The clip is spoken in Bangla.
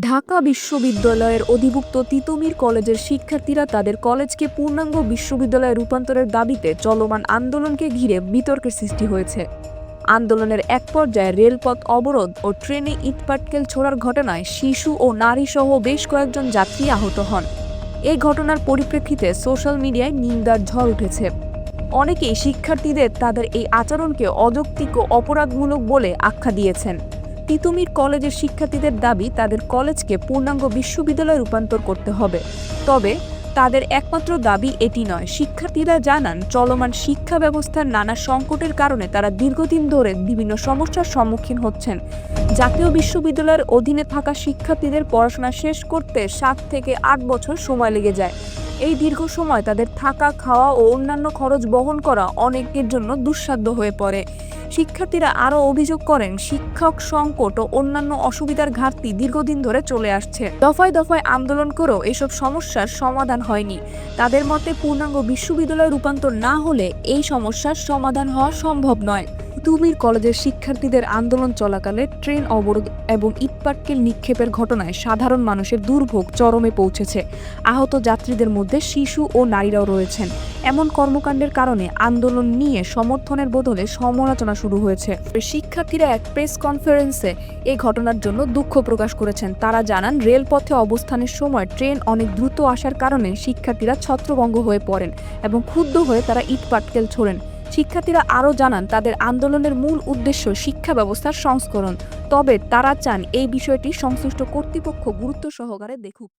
ঢাকা বিশ্ববিদ্যালয়ের অধিভুক্ত তিতুমির কলেজের শিক্ষার্থীরা তাদের কলেজকে পূর্ণাঙ্গ বিশ্ববিদ্যালয়ে রূপান্তরের দাবিতে চলমান আন্দোলনকে ঘিরে বিতর্কের সৃষ্টি হয়েছে। আন্দোলনের এক পর্যায়ে রেলপথ অবরোধ ও ট্রেনে ইটপাটকেল ছোড়ার ঘটনায় শিশু ও নারী সহ বেশ কয়েকজন যাত্রী আহত হন। এই ঘটনার পরিপ্রেক্ষিতে সোশ্যাল মিডিয়ায় নিন্দার ঝড় উঠেছে। অনেকেই শিক্ষার্থীদের তাদের এই আচরণকে অযৌক্তিক ও অপরাধমূলক বলে আখ্যা দিয়েছেন। তিতুমির কলেজের শিক্ষার্থীদের দাবি, তাদের কলেজকে পূর্ণাঙ্গ বিশ্ববিদ্যালয়ে রূপান্তর করতে হবে। তবে তাদের একমাত্র দাবি এটি নয়। শিক্ষার্থীরা জানান, চলমান শিক্ষা ব্যবস্থার নানা সংকটের কারণে তারা দীর্ঘদিন ধরে বিভিন্ন সমস্যার সম্মুখীন হচ্ছেন। জাতীয় বিশ্ববিদ্যালয়ের অধীনে থাকা শিক্ষার্থীদের পড়াশোনা শেষ করতে সাত থেকে আট বছর সময় লেগে যায়। এই দীর্ঘ সময় তাদের থাকা, খাওয়া ও অন্যান্য খরচ বহন করা অনেকের জন্য দুঃসাধ্য হয়ে পড়ে। শিক্ষার্থীরা আরও অভিযোগ করেন, শিক্ষক সংকট ও অন্যান্য অসুবিধার ঘাটতি দীর্ঘদিন ধরে চলে আসছে। দফায় দফায় আন্দোলন করেও এসব সমস্যার সমাধান হয়নি। তাদের মতে, পূর্ণাঙ্গ বিশ্ববিদ্যালয় রূপান্তর না হলে এই সমস্যার সমাধান হওয়া সম্ভব নয়। তুমির কলেজের শিক্ষার্থীদের আন্দোলন চলাকালে ট্রেন অবরোধ এবং ইটপাটকেল নিক্ষেপের ঘটনায় সাধারণ মানুষের দুর্ভোগ চরমে পৌঁছেছে। আহত যাত্রীদের মধ্যে শিশু ও নারীরাও রয়েছেন। এমন কর্মকাণ্ডের কারণে আন্দোলন নিয়ে সমর্থনের বদলে সমালোচনা শুরু হয়েছে। শিক্ষার্থীরা এক প্রেস কনফারেন্সে এই ঘটনার জন্য দুঃখ প্রকাশ করেছেন। তারা জানান, রেলপথে অবস্থানের সময় ট্রেন অনেক দ্রুত আসার কারণে শিক্ষার্থীরা ছত্রভঙ্গ হয়ে পড়েন এবং ক্ষুব্ধ হয়ে তারা ইটপাটকেল ছোড়েন। শিক্ষার্থীরা আরও জানান, তাদের আন্দোলনের মূল উদ্দেশ্য শিক্ষা ব্যবস্থার সংস্করণ। তবে তারা চান এই বিষয়টি সংশ্লিষ্ট কর্তৃপক্ষ গুরুত্ব সহকারে দেখুক।